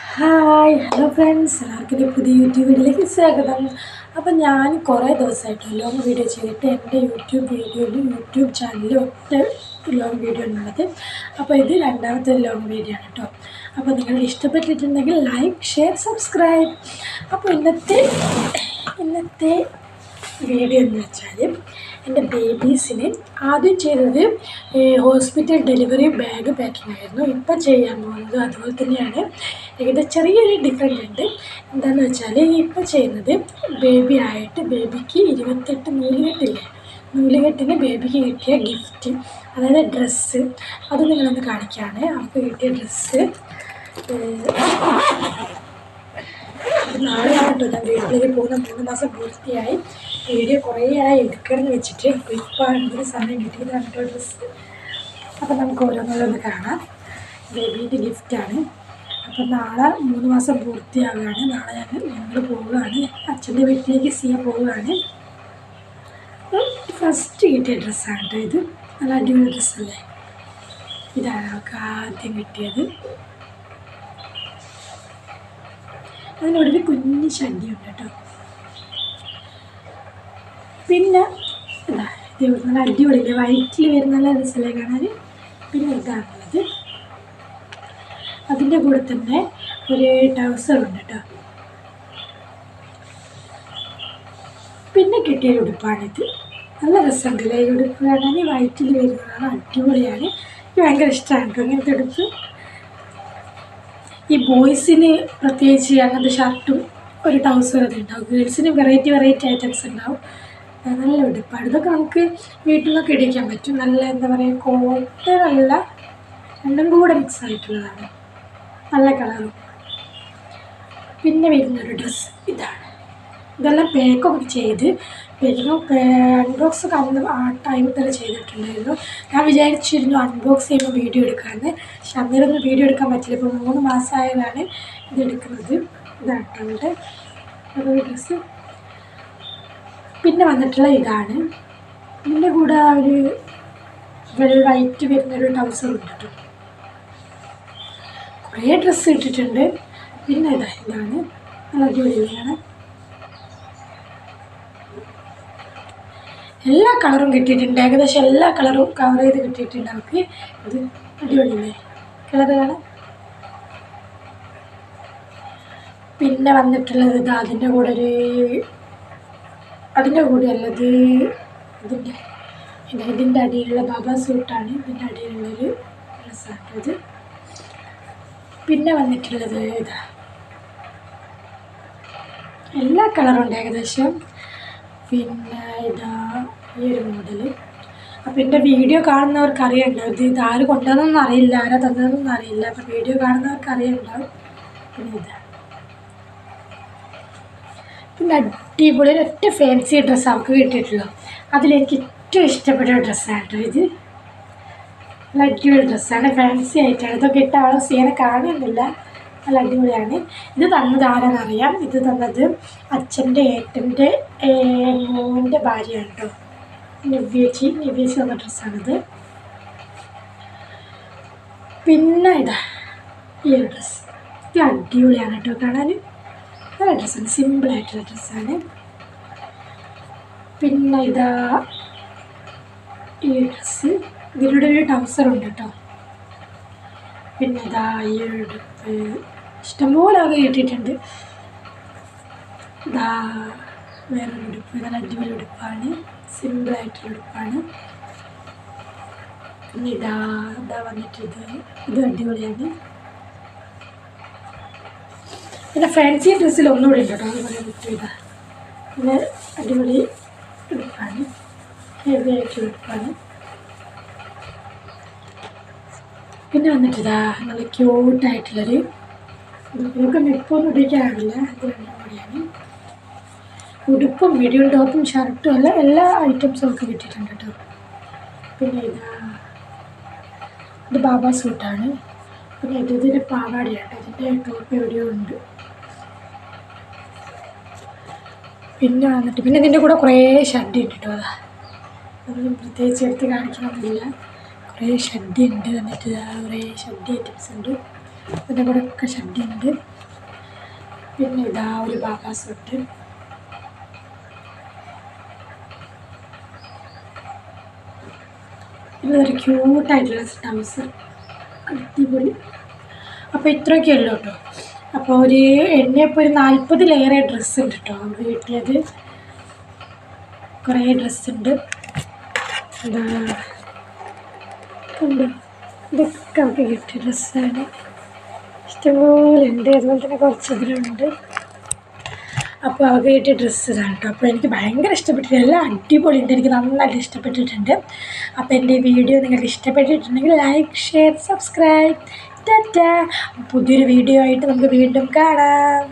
Hi hello friends. എല്ലാവർക്കും പുതിയ YouTube വീഡിയോയിലേക്ക് സ്വാഗതം. അപ്പം ഞാൻ കുറേ ദിവസമായിട്ട് ലോങ് വീഡിയോ ചെയ്തിട്ട് എന്റെ യൂട്യൂബ് വീഡിയോയിലും യൂട്യൂബ് ചാനലിലും ഒറ്റ ലോങ് വീഡിയോ ഉള്ളത് അപ്പോൾ ഇത് രണ്ടാമത്തെ ലോങ് വീഡിയോ ആണ് കേട്ടോ അപ്പോൾ നിങ്ങൾ ഇഷ്ടപ്പെട്ടിട്ടുണ്ടെങ്കിൽ ലൈക്ക് ഷെയർ സബ്സ്ക്രൈബ് അപ്പോൾ ഇന്നത്തെ ഇന്നത്തെ വീഡിയോ എന്ന് വെച്ചാൽ എന്റെ ബേബീസിന് ആദ്യം ചെയ്തത് ഹോസ്പിറ്റൽ ഡെലിവറി ബാഗ് പാക്കിംഗ് ആയിരുന്നു. ഇപ്പം ചെയ്യാൻ പോകുന്നത് അതുപോലെ തന്നെയാണ്. ഏകദേശം ചെറിയൊരു ഡിഫറെന്റ് ഉണ്ട്. എന്താണെന്ന് വെച്ചാൽ ഇപ്പം ചെയ്യുന്നത് ബേബി ആയിട്ട് ബേബിക്ക് ഇരുപത്തെട്ട് നൂലുകെട്ടില്ലേ? നൂലുകെട്ടിന് ബേബിക്ക് കിട്ടിയ ഗിഫ്റ്റ് അതായത് ഡ്രസ്സ് അത് നിങ്ങളൊന്ന് കാണിക്കുകയാണ് അവർക്ക് കിട്ടിയ ഡ്രസ്സ് നാളെയാണ് കേട്ടോ. ഞാൻ വീട്ടിലേക്ക് പോകുന്ന മൂന്ന് മാസം പൂർത്തിയായി. വീഡിയോ കുറേ ആയി എടുക്കണമെന്ന് വെച്ചിട്ട് എന്തൊരു സമയം കിട്ടിയതാണ് കേട്ടോ ഡ്രസ്സ് അപ്പം നമുക്ക് ഓരോന്നോരോന്ന് കാണാം. ബേബീന്റെ ഗിഫ്റ്റാണ് അപ്പം നാളെ മൂന്ന് മാസം പൂർത്തിയാവുകയാണ്. നാളെ ഞാൻ ഞങ്ങൾ പോവുകയാണ്. അച്ഛന്റെ വീട്ടിലേക്ക് സിയ പോവുകയാണ്. ഫസ്റ്റ് കിട്ടിയ ഡ്രസ്സാണ് കേട്ടോ ഇത്. നല്ല അടിപൊളി ഡ്രസ്സല്ലേ ഇതാണ് നമുക്ക് ആദ്യം കിട്ടിയത്. അതിനോടൊരു കുഞ്ഞു ശല്യമുണ്ട് കേട്ടോ. പിന്നെ ഇതാ ഇത് നല്ല അടിപൊളിയില്ലേ? വയറ്റിൽ വരുന്ന നല്ല രസമല്ലേ കാണാൻ പിന്നെ ഇതാണുള്ളത് അതിന്റെ കൂടെ തന്നെ ഒരു ട്രൗസർ ഉണ്ട് കേട്ടോ. പിന്നെ കിട്ടിയ ഉടുപ്പാണിത്. നല്ല രസമുണ്ടല്ലേ ഈ ഉടുപ്പ് കാണാൻ വയറ്റിൽ വരുന്നതാണ് അടിപൊളിയാണ്. എനിക്ക് ഭയങ്കര ഇഷ്ടമാണ് കേട്ടോ ഇങ്ങനത്തെ ഉടുപ്പ്. ഈ ബോയ്സിന് പ്രത്യേകിച്ച് അങ്ങനത്തെ ഷർട്ടും ഒരു ട്രൗസറൊക്കെ ഉണ്ടാവും ഗേൾസിന് വെറൈറ്റി വെറൈറ്റി ഐറ്റംസ് ഉണ്ടാവും. നല്ല ഉടുപ്പാണ് ഇതൊക്കെ നമുക്ക് വീട്ടിൽ നിന്നൊക്കെ ഇടിക്കാൻ പറ്റും. നല്ല എന്താ പറയുക കോട്ട നല്ല രണ്ടും കൂടെ മിക്സ് ആയിട്ടുള്ളതാണ്. നല്ല കളറും. പിന്നെ വരുന്നൊരു ഡ്രസ്സ് ഇതാണ്. ഇതെല്ലാം പേക്കൊക്കെ ചെയ്ത് പേക്കിങ് അൺബോക്സ് ഒക്കെ അന്ന് ആ ടൈമിൽ തന്നെ ചെയ്തിട്ടുണ്ടായിരുന്നു. ഞാൻ വിചാരിച്ചിരുന്നു അൺബോക്സ് ചെയ്യുമ്പോൾ വീഡിയോ എടുക്കാമെന്ന്. പക്ഷെ അന്നേരം വീഡിയോ എടുക്കാൻ പറ്റില്ല ഇപ്പോൾ മൂന്ന് മാസമായതാണ് ഇത് എടുക്കുന്നത് ഡ്രസ്സ് പിന്നെ വന്നിട്ടുള്ള ഇതാണ്. ഇതിന്റെ കൂടെ ഒരു വെള്ള വൈറ്റ് വരുന്നൊരു ട്രൗസർ ഉണ്ട് കുറേ ഡ്രസ്സ് ഇട്ടിട്ടുണ്ട്. പിന്നെ ഇതാ ഇതാണ്. നല്ല അടിപൊളിയാണ്. എല്ലാ കളറും കിട്ടിയിട്ടുണ്ട്. ഏകദേശം എല്ലാ കളറും കവർ ചെയ്ത് കിട്ടിയിട്ടുണ്ട് നമുക്ക്. ഇത് അടിപൊളിയല്ലേ? കളർ കാണാം. പിന്നെ വന്നിട്ടുള്ളത് ഇത് അതിന്റെ കൂടെ ഒരു അതിന്റെ കൂടെ അല്ലത് ഇതിന്റെ ഇത് ഇതിന്റെ അടിയിലുള്ള ബാബ സൂട്ടാണ് ഇതിന്റെ അടിയിലുള്ളൊരു ഡ്രസ്സാണ് ഇത്. പിന്നെ വന്നിട്ടുള്ളത് ഇതാ. എല്ലാ കളറും ഉണ്ട് ഏകദേശം. പിന്നെ ഇതാ ഈ ഒരു മോഡൽ അപ്പം എന്റെ വീഡിയോ കാണുന്നവർക്ക് അറിയണ്ടാവും ഇത് ഇത് ആര് കൊണ്ടുവന്നൊന്നും അറിയില്ല ആരാ തന്നതെന്നൊന്നും അറിയില്ല. അപ്പം വീഡിയോ കാണുന്നവർക്ക് അറിയണ്ടാവും പിന്നെ ഇതാ. പിന്നെ അടിപൊളി ഒറ്റ ഫാൻസി ഡ്രസ്സ് അവർക്ക് കിട്ടിയിട്ടുള്ളൂ. അതിലെനിക്ക് ഏറ്റവും ഇഷ്ടപ്പെട്ട ഡ്രസ്സാണ് ഇത്. നല്ല അടിപൊളി ഡ്രസ്സാണ് ഫാൻസി ആയിട്ടാണ്. ഇതൊക്കെ ഇട്ട അവളെ സീനെ കാണുന്നില്ല. നല്ല അടിപൊളിയാണ്. ഇത് തന്നത് ആരാന്നറിയാം. ഇത് തന്നത് അച്ഛന്റെ ഏട്ടന്റെ മോന്റെ ഭാര്യയാണ് കേട്ടോ നിവ്യേച്ചി. നിവ്യേച്ചി തന്ന ഡ്രസ്സാണിത്. പിന്നെ ഇതാ ഈ ഒരു ഡ്രസ്സ്. ഇത് അടിപൊളിയാണ് കേട്ടോ കാണാൻ. നല്ല ഡ്രസ്സാണ്. സിമ്പിളായിട്ടുള്ള ഡ്രസ്സാണ്. പിന്നെ ഇതാ ഈ ഡ്രസ്സ്. ഇതിലൂടെ ഒരു ട്രൗസറുണ്ട് കേട്ടോ പിന്നെ ഇതാ ഈ ഉടുപ്പ് ഇഷ്ടംപോലെ അത് കിട്ടിയിട്ടുണ്ട് ഇതാ വേറൊരു ഉടുപ്പ് നല്ല അടിപൊളി ഉടുപ്പാണ്. സിമ്പിളായിട്ടുള്ള ഉടുപ്പാണ്. പിന്നെ ഇതാ ഇതാ വന്നിട്ട് ഇത് അടിപൊളിയാണ്. പിന്നെ ഫാൻസി ഡ്രസ്സിൽ ഒന്നുകൂടി ഉണ്ട് കേട്ടോ. അതുപോലെ ഉടുപ്പ് ഇതാ പിന്നെ അടിപൊളി ഉടുപ്പാണ്. ഹെവി ആയിട്ടുള്ള ഉടുപ്പാണ്. പിന്നെ വന്നിട്ട് ഇതാ നല്ല ക്യൂട്ടായിട്ടുള്ളൊരു ഇതൊക്കെ നിപ്പൊന്നും ഇടിക്കാറില്ല അത് രണ്ടും ഉടുപ്പും മിഡിയും ടോപ്പും ഷർട്ടും എല്ലാം എല്ലാ ഐറ്റംസും ഒക്കെ കിട്ടിയിട്ടുണ്ട് കേട്ടോ. പിന്നെ ഇതാ ഇത് ബാബ സൂട്ടാണ്. പിന്നെ ഇത് ഇതിന്റെ പാവാടയാണ്. ഇതിന്റെ ടോപ്പ് എവിടെയോ ഉണ്ട്. പിന്നെ വന്നിട്ട് പിന്നെ ഇതിന്റെ കൂടെ കുറേ ഷഡ് ഉണ്ട് കേട്ടോ അതാ. അതൊന്നും പ്രത്യേകിച്ച് എടുത്ത് കാണിക്കണമെന്നില്ല. കുറേ ഷഡ് ഉണ്ട് എന്നിട്ട് കുറേ ഷഡ് ഐറ്റംസ് ഉണ്ട്. ഇതിന്റെ കൂടെ ഒക്കെ ഷഡ്ഡിയുണ്ട് പിന്നെ ഇതാ ഒരു ബാഗാസുണ്ട് ഒരു ക്യൂട്ടായിട്ടുള്ള സ്റ്റംസ്. അടിപൊളി. അപ്പോൾ ഇത്രയൊക്കെ ഉള്ളൂ കേട്ടോ. അപ്പോൾ ഒരു എന്നെ ഇപ്പോൾ ഒരു നാൽപ്പതിലേറെ ഡ്രസ്സ് ഉണ്ട് കേട്ടോ അവിടെ കിട്ടിയത്. കുറേ ഡ്രസ്സ് ഉണ്ട്. എന്താ ഇതൊക്കെ അവർക്ക് കിട്ടിയ ഡ്രസ്സാണ് ഇഷ്ടംപോലെ ഉണ്ട്. അതുപോലെ തന്നെ കുറച്ച് ഇതിലുണ്ട്. അപ്പോൾ അവർക്ക് ഡ്രസ്സ് ഇതാണ് കേട്ടോ അപ്പോൾ എനിക്ക് ഭയങ്കര ഇഷ്ടപ്പെട്ടിട്ട് എല്ലാം അടിപൊളിയുണ്ട് എനിക്ക് നന്നായിട്ട് ഇഷ്ടപ്പെട്ടിട്ടുണ്ട്. അപ്പോൾ എന്റെ വീഡിയോ നിങ്ങൾക്ക് ഇഷ്ടപ്പെട്ടിട്ടുണ്ടെങ്കിൽ ലൈക്ക് ഷെയർ സബ്സ്ക്രൈബ് ടാറ്റ പുതിയൊരു വീഡിയോ ആയിട്ട് നമുക്ക് വീണ്ടും കാണാം.